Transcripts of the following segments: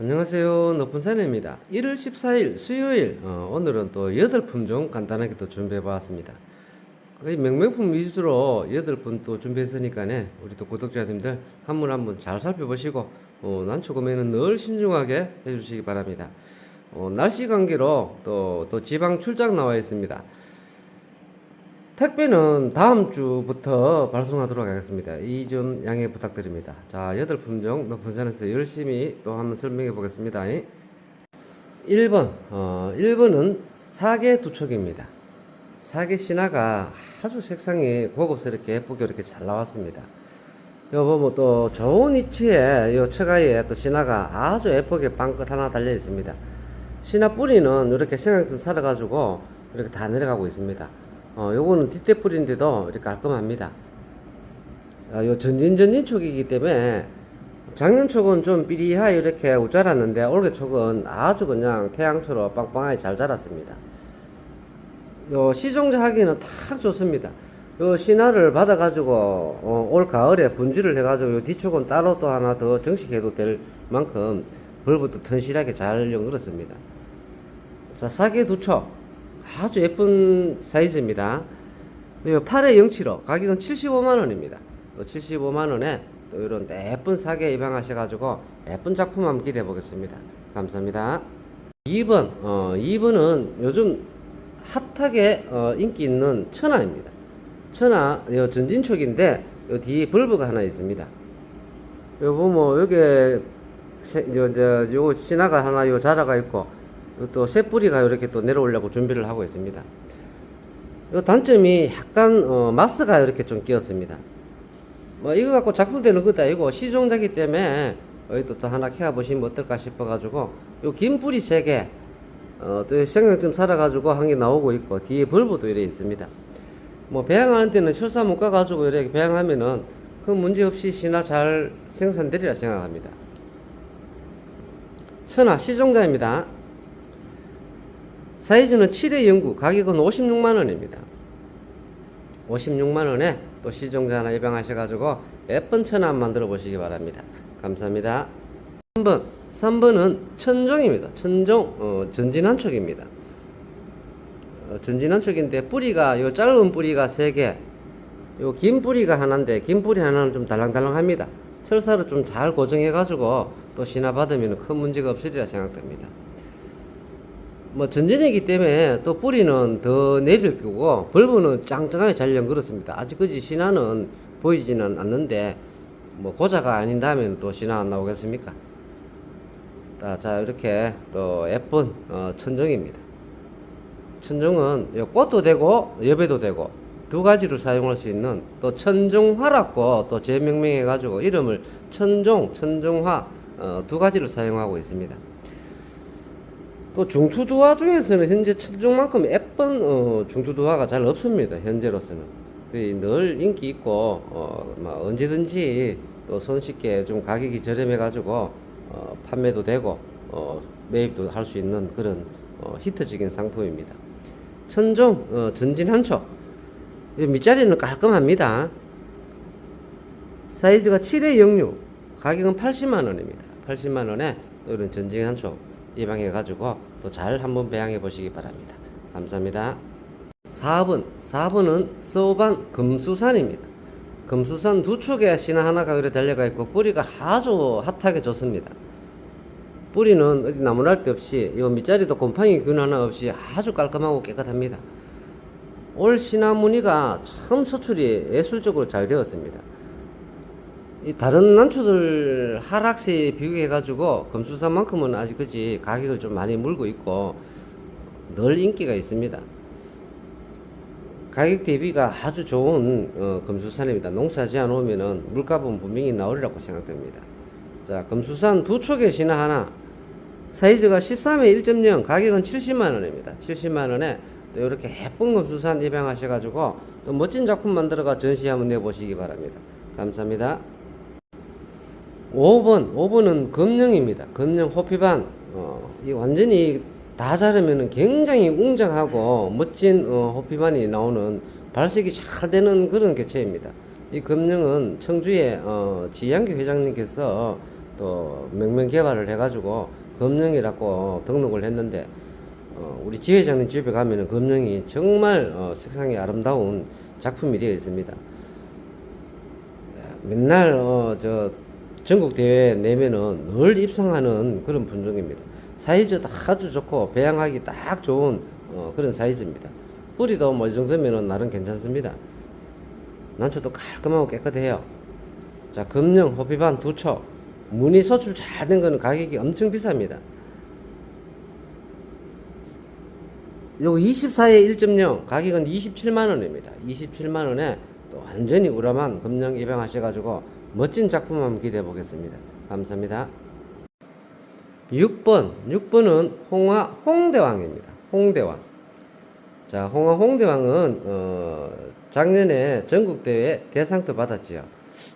안녕하세요. 높은 산입니다. 1월 14일 수요일, 어, 오늘은 또 8품종 간단하게 또 준비해 보았습니다. 거의 명명품 위주로 8분 또 준비했으니까네, 우리 또 구독자님들 한 분 한 분 잘 살펴보시고, 어, 난초 구매는 늘 신중하게 해주시기 바랍니다. 어, 날씨 관계로 또, 또 지방 출장 나와 있습니다. 택배는 다음 주부터 발송하도록 하겠습니다. 이 점 양해 부탁드립니다. 자, 여덟 품종 높은 산에서 열심히 또 한번 설명해 보겠습니다. 1번, 어, 1번은 사계 두촉입니다. 사계 신화가 아주 색상이 고급스럽게 예쁘게 이렇게 잘 나왔습니다. 여보, 뭐또 좋은 위치에 요 처가에 또 신화가 아주 예쁘게 빵끝 하나 달려 있습니다. 신화 뿌리는 이렇게 생강 좀 살아가지고 이렇게 다 내려가고 있습니다. 어, 요거는 뿌리인데도 이렇게 깔끔합니다. 아, 요 전진전진 촉이기 때문에 작년 촉은 좀 삐리하게 이렇게 자랐는데 올해 촉은 아주 그냥 태양처럼 빵빵하게 잘 자랐습니다. 요 시종자 하기는 탁 좋습니다. 요 신화를 받아가지고 어, 올 가을에 분주를 해가지고 요 뒤촉은 따로 또 하나 더 정식해도 될 만큼 벌부터 튼실하게 잘 연결했습니다. 자 사계 두촉 아주 예쁜 사이즈입니다. 요 8회 075 가격은 75만원입니다. 또 75만원에 또 이런 예쁜 사계 입양하셔가지고 예쁜 작품 한번 기대해 보겠습니다. 감사합니다. 2번, 어, 2번은 요즘 핫하게 어, 인기 있는 천하입니다. 천하, 요 전진촉인데 요 뒤에 벌브가 하나 있습니다. 요 보면 여기 세, 요, 저, 요 신화가 하나 요 자라가 있고 또 새뿌리가 이렇게 또 내려오려고 준비를 하고 있습니다. 요 단점이 약간 어, 마스가 이렇게 좀 끼었습니다. 뭐 이거 갖고 작품되는 것도 아니고 시종자기 때문에 여기도 또 하나 캐어 보시면 어떨까 싶어 가지고 요 긴 뿌리 세 개, 어, 또좀 살아가지고 한 개 나오고 있고 뒤에 벌브도 이래 있습니다. 뭐 배양하는 때는 철사 묶어 가지고 이렇게 배양하면은 큰 문제 없이 신화 잘 생산되리라 생각합니다. 천하 시종자입니다. 사이즈는 7의 09, 가격은 56만 원입니다. 56만 원에 또 시종자 하나 입양하셔가지고 예쁜 천안 만들어 보시기 바랍니다. 감사합니다. 3번, 3번은 천종입니다. 천종, 어, 전진한 촉입니다. 어, 전진한 촉인데 뿌리가, 요 짧은 뿌리가 3개, 요 긴 뿌리가 하나인데, 긴 뿌리 하나는 좀 달랑달랑합니다. 철사로 좀잘 고정해가지고 또 신화 받으면 큰 문제가 없으리라 생각됩니다. 뭐 전전이기 때문에 또 뿌리는 더 내릴 거고 벌브는 짱짱하게 잘 연결었습니다. 아직까지 신화는 보이지는 않는데 뭐 고자가 아닌다면 또 신화 안 나오겠습니까? 자, 자 이렇게 또 예쁜 어, 천정입니다. 천정은 요 꽃도 되고 여배도 되고 두 가지로 사용할 수 있는 또 천종화라고 또 재명명해 가지고 이름을 천종, 천종화 어, 두 가지를 사용하고 있습니다. 또 중투두화 중에서는 현재 천종만큼 예쁜 어, 중투두화가 잘 없습니다. 현재로서는 늘 인기 있고 어, 막 언제든지 또 손쉽게 좀 가격이 저렴해 가지고 어, 판매도 되고 어, 매입도 할 수 있는 그런 어, 히트적인 상품입니다. 천종 어, 전진 이 밑자리는 깔끔합니다. 사이즈가 7의 06 가격은 80만 원입니다. 80만 원에 또 이런 전진 한촉 예방해 가지고 또 잘 한번 배양해 보시기 바랍니다. 감사합니다. 4번, 4번은 서반 금수산입니다. 금수산 두 축에 신화 하나가 이렇게 달려가 있고 뿌리가 아주 핫하게 좋습니다. 뿌리는 어디 나무랄 데 없이 이 밑자리도 곰팡이 균 하나 없이 아주 깔끔하고 깨끗합니다. 올 신화 무늬가 참 소출이 예술적으로 잘 되었습니다. 이 다른 난초들 하락세에 비교해가지고 금수산만큼은 아직까지 가격을 좀 많이 물고 있고 늘 인기가 있습니다. 가격 대비가 아주 좋은 어, 금수산입니다. 농사지 않으면은 물값은 분명히 나오리라고 생각됩니다. 자, 금수산 두 촉의 신화 하나 사이즈가 13에 1.0 가격은 70만 원입니다. 70만 원에 또 이렇게 예쁜 금수산 입양하셔가지고 또 멋진 작품 만들어가 전시 한번 내보시기 바랍니다. 감사합니다. 5번, 5번은 금령입니다. 금령 호피반. 어, 이 완전히 다 자르면 굉장히 웅장하고 멋진 어, 호피반이 나오는 발색이 잘 되는 그런 개체입니다. 이 금령은 청주의 어, 지양규 회장님께서 또 명명 개발을 해가지고 검령이라고 등록을 했는데 어, 우리 지 회장님 집에 가면은 검령이 정말 어, 색상이 아름다운 작품이 되어 있습니다. 맨날 어, 저 전국 대회 내면은 늘 입상하는 그런 분종입니다. 사이즈도 아주 좋고 배양하기 딱 좋은 어, 그런 사이즈입니다. 뿌리도 뭐이 정도면은 나름 괜찮습니다. 난초도 깔끔하고 깨끗해요. 자, 금령, 호피반 두 초. 무늬 소출 잘 된 거는 가격이 엄청 비쌉니다. 요거 24에 1.0 가격은 27만 원입니다. 27만 원에 또 완전히 우람한 금령 입양하셔 가지고 멋진 작품 한번 기대해 보겠습니다. 감사합니다. 6번 6번은 홍화 홍대왕입니다. 홍대왕. 자, 홍화 홍대왕은 어, 작년에 전국 대회 대상도 받았지요.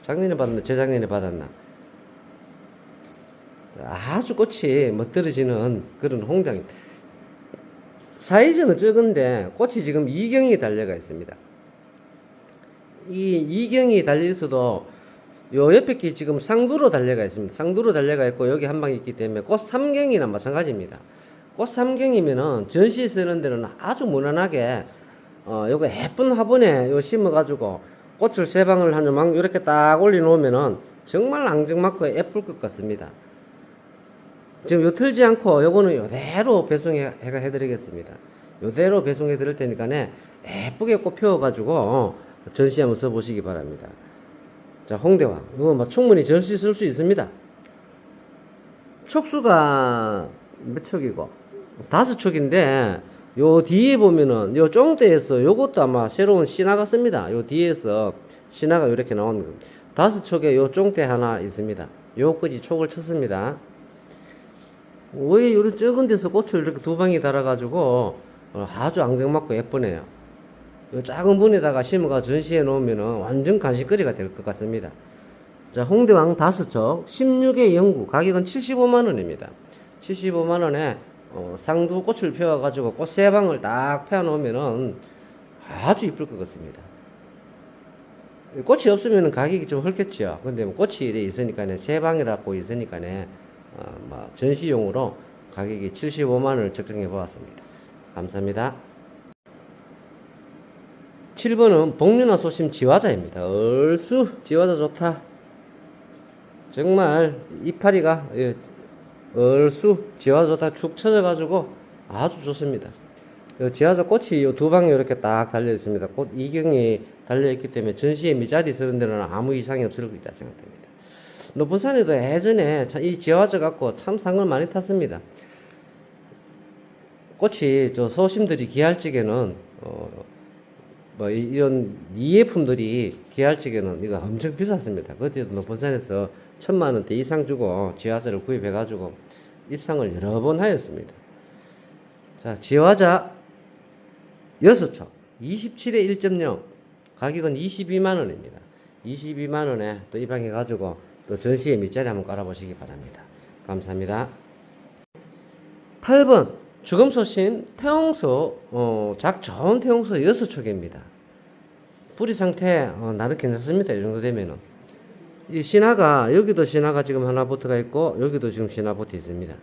작년에 받았나 재작년에 받았나. 자, 아주 꽃이 멋들어지는 그런 홍대왕. 사이즈는 적은데 꽃이 지금 이경이 달려가 있습니다. 이 이경이 달려 있어도 요 옆에 게 지금 상두로 달려가 있습니다. 상두로 달려가 있고 여기 한 방 있기 때문에 꽃 삼경이나 마찬가지입니다. 꽃 삼경이면은 전시에 쓰는 데는 아주 무난하게 어 요거 예쁜 화분에 요 심어 가지고 꽃을 세 방을 한 조망 이렇게 딱 올려 놓으면은 정말 앙증맞고 예쁠 것 같습니다. 지금 요 틀지 않고 요거는 요대로 배송해 해가 해드리겠습니다. 요대로 배송해 드릴 테니까네 예쁘게 꽃 피워 가지고 전시 한번 써보시기 바랍니다. 자 홍대왕 이거 뭐 충분히 전시 쓸 수 있습니다. 촉수가 몇 촉이고 다섯 촉인데 요 뒤에 보면은 요 쫑대에서 요것도 아마 새로운 신화가 씁니다. 요 뒤에서 신화가 이렇게 나오는 거. 다섯 촉에 요 쫑대 하나 있습니다. 요까지 촉을 쳤습니다. 왜 이런 적은 데서 꽃을 이렇게 두 방이 달아가지고 어, 아주 앙증맞고 예쁘네요. 이 작은 분에다가 심어가 전시해 놓으면 완전 간식거리가 될 것 같습니다. 자, 홍대왕 다섯 척 16의 영구 가격은 75만 원입니다. 75만 원에 어, 상두 꽃을 피워가지고 꽃 세 방을 딱펴 놓으면은 아주 이쁠 것 같습니다. 꽃이 없으면 가격이 좀 헐겠죠. 근데 뭐 꽃이 이래 있으니까 세 방이라고 있으니까 어, 뭐 전시용으로 가격이 75만 원을 책정해 보았습니다. 감사합니다. 7번은 복륜화 소심 지화자입니다. 얼쑤 지화자 좋다. 정말 이파리가 예, 얼쑤 지화자 좋다 축 처져가지고 아주 좋습니다. 그 지화자 꽃이 두 방에 이렇게 딱 달려 있습니다. 꽃 이경이 달려 있기 때문에 전시에 미자리 쓰는 데는 아무 이상이 없을 거다 생각됩니다. 높은 산에도 예전에 참이 지화자 갖고 참 상을 많이 탔습니다. 꽃이 저 소심들이 귀할 적에는 어, 뭐 이- 이런 이예품들이 귀할 적에는 이거 엄청 비쌌습니다. 그때도 높은 산에서 천만 원대 이상 주고 지화자를 구입해 가지고 입상을 여러 번 하였습니다. 자, 지화자 여섯 촉 27에 1.0 가격은 22만 원입니다. 22만 원에 또 입양해 가지고 또 전시에 밑자리 한번 깔아보시기 바랍니다. 감사합니다. 8번 주금 소심 태홍소 어, 작 좋은 태홍소 여섯 촉입니다. 뿌리 상태 어, 나름 괜찮습니다. 이 정도 되면은 이 신화가 여기도 신화가 지금 하나 붙어가 있고 여기도 지금 신화 붙어 있습니다.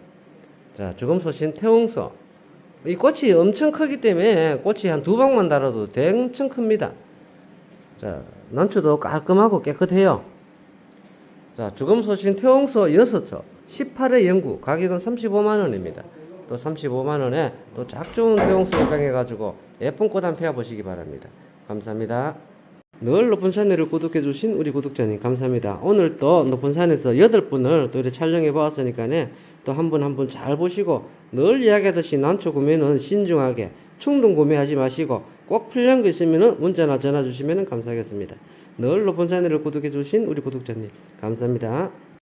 자 주금소심 태홍소 이 꽃이 엄청 크기 때문에 꽃이 한 두 방만 달아도 엄청 큽니다. 자 난초도 깔끔하고 깨끗해요. 자, 주금 소 신 태홍소 6초 18회 연구 가격은 35만 원입니다. 또 35만 원에 또작 좋은 태홍소 입양해 가지고 예쁜 꽃한 피워 보시기 바랍니다. 감사합니다. 늘 높은 산에를 구독해 주신 우리 구독자님 감사합니다. 오늘 또 높은 산에서 여덟 분을 또 이렇게 촬영해 보았으니까네 또 한 분 한 분 잘 보시고 늘 이야기하듯이 난초 구매는 신중하게 충동 구매하지 마시고 꼭 필요한 거 있으면 문자나 전화 주시면 감사하겠습니다. 늘 높은 산에를 구독해 주신 우리 구독자님 감사합니다.